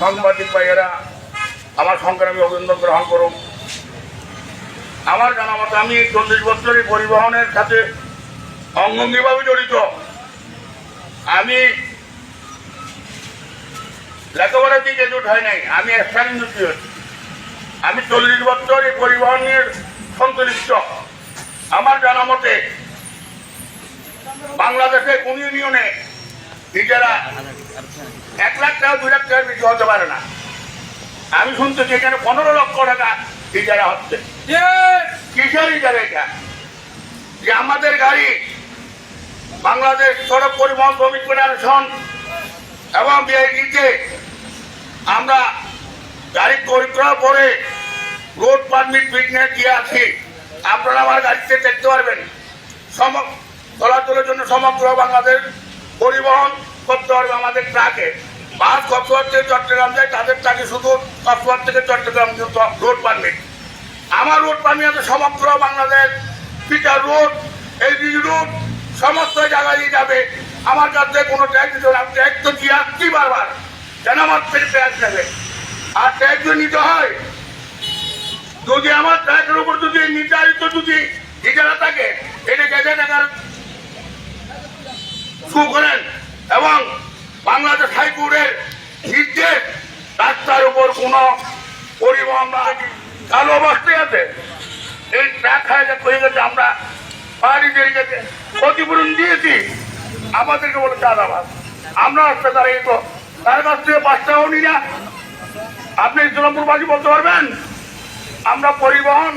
সাংবাদিক ভাইয়েরা, আমার সংগ্রামী অভিনন্দন গ্রহণ করুন। আমার জানা মতো আমি চল্লিশ বছরই পরিবহনের সাথে অঙ্গঙ্গিভাবে জড়িত। আমি লেখাপড়ার দিকে জুট হয় নাই, আমি এক্সট্রা ইন্ডাস্ট্রি আমি চল্লিশ বছর এই পরিবহনের সংশ্লিষ্ট আমার জানা মতে বাংলাদেশে ইউনিয়নে নিজেরা এক লাখ টাকা দুই লাখ টাকার বেশি হতে পারে না। আমি শুনতেছি এখানে পনেরো লক্ষ টাকা ইজারা হচ্ছে। কিসের ইজারা এটা? যে আমাদের গাড়ি বাংলাদেশ সড়ক পরিবহন শ্রমিক ফেডারেশন এবং বিআইডিতে আমরা গাড়ি ক্রয় করার পরে রোড পারমিট ফিটনেস দিয়ে আছি। আপনারা আমার গাড়িতে দেখতে পারবেন। সম চলাচলের জন্য সমগ্র বাংলাদেশ পরিবহন করতে পারবে আমাদের ট্রাকে। বাস কক্সবাজার থেকে চট্টগ্রাম যায়, তাদের ট্রাকে শুধু কক্সবাজার থেকে চট্টগ্রাম রোড পারমিট আমার রোড পারমিট আছে সমগ্র Bangladesh. Peter road LB road সমস্ত জায়গায় যাবে। আমার কাছে কোনো ট্যাক্স দিতে হবে আমি ট্যাক্স তো দিয়ে আসছি বারবার। কেন আমার থেকে ট্যাক্স নেবে? আর ট্যাক্স নিতে হয়, যদি আমার ট্র্যাকের উপর যদি নির্ধারিত যদি ইজারা এটা গেজে টাকার শু করেন এবং বাংলাদেশ হাইকোর্টের নির্দেশ রাস্তার উপর কোনো পরিবহন কালো অবস্থায় আছে? এই ট্রাক হয়ে গেছে, আমরা পাহাড়িদের কাছে ক্ষতিপূরণ দিয়েছি। আমাদেরকে বলে চাঁদাবাদ আমরা রাস্তা দাঁড়িয়ে তো, তার কাছ থেকে পাঁচটাও নি না। আপনি ইসলামপুরবাসী বলতে পারবেন? আমরা পরিবহন,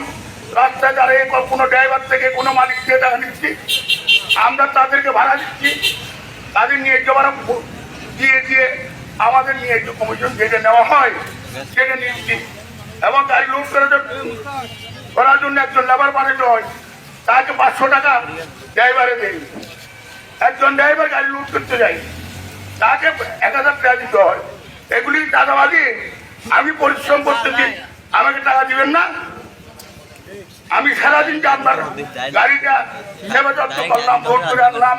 রাস্তায় দাঁড়িয়ে কোনো ড্রাইভার থেকে কোনো মালিক থেকে টাকা নিচ্ছি। আমরা তাদেরকে ভাড়া দিচ্ছি। তাদের ন্যায্য ভাড়া দিয়ে দিয়ে আমাদের নিয়ে ন্যায্য কমিশন যেটা নেওয়া হয়, সেটা নিচ্ছি। এবং গাড়ি লোড করে করার জন্য একজন লেবার পাঠাতে হয়। তাকে পাঁচশো টাকা ড্রাইভারে দেয়। একজন ড্রাইভার গাড়ি লুট করতে যায়। তাকে এক হাজার টাকা দিতে হয়। এগুলি টাকাবাজি আমি পরিশ্রম করতেছি। আমাকে টাকা দিবেন না? আমি সারাদিন আপনার গাড়িটা সেবা যত্ন করলাম ভোট করে আনলাম।